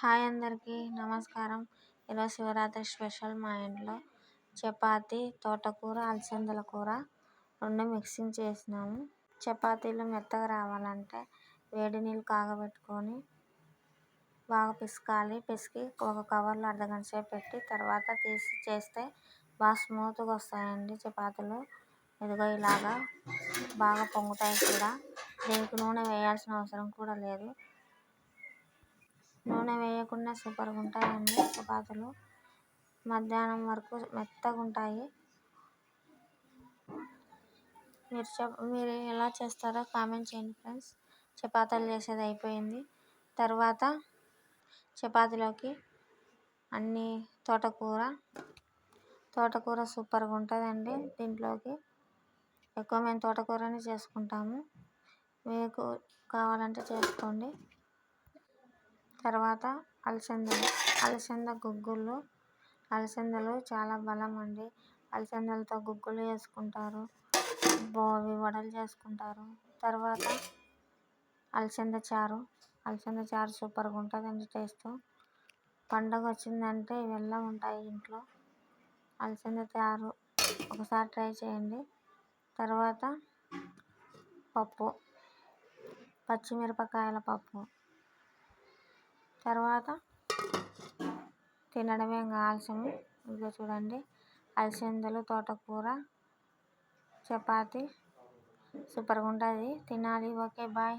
Hi అందరికీ నమస్కారం. ఈరోజు శివరాత్రి స్పెషల్ మా ఇంట్లో చపాతి తోటకూర అలసందల కూర రెండు మిక్సింగ్ చేసినాము. చపాతీలు మెత్తగా రావాలంటే వేడి నీళ్ళు కాగబెట్టుకొని బాగా పిసకాలి. పిసికి ఒక కవర్లో అర్ధగంట సేపు పెట్టి తర్వాత తీసి చేస్తే బాగా స్మూత్గా వస్తాయండి చపాతీలు. ఇదిగో ఇలాగా బాగా పొంగుతాయి కూడా. దీనికి నూనె వేయాల్సిన అవసరం కూడా లేదు. నూనె వేయకుండా సూపర్గా ఉంటాయండి చపాతీలు. మధ్యాహ్నం వరకు మెత్తగా ఉంటాయి మీరు చెప్ మీరు ఎలా చేస్తారో కామెంట్ చేయండి ఫ్రెండ్స్. చపాతీలు చేసేది అయిపోయింది. తర్వాత చపాతీలోకి అన్నీ తోటకూర తోటకూర సూపర్గా ఉంటుందండి దీంట్లోకి. ఎక్కువ మేము తోటకూరనే చేసుకుంటాము. మీకు కావాలంటే చేసుకోండి. తర్వాత అలసందలు అలసంద గుగ్గులు. అలసందలు చాలా బలం అండి అలసందలతో గుగ్గులు చేసుకుంటారు అవి వడలు చేసుకుంటారు. తర్వాత అలసంద చారు. అలసంద చారు సూపర్గా ఉంటుందండి టేస్ట్. పండగ వచ్చిందంటే ఇవెల్లా ఉంటాయి ఇంట్లో? అలసంద చారు ఒకసారి ట్రై చేయండి. తర్వాత పప్పు. పచ్చిమిరపకాయల పప్పు. తర్వాత తినడమే ఇంకా ఆలస్యం ఇదిగో చూడండి అలసందలు తోటకూర చపాతి. సూపర్గా ఉంటుంది. తినాలి. Okay bye.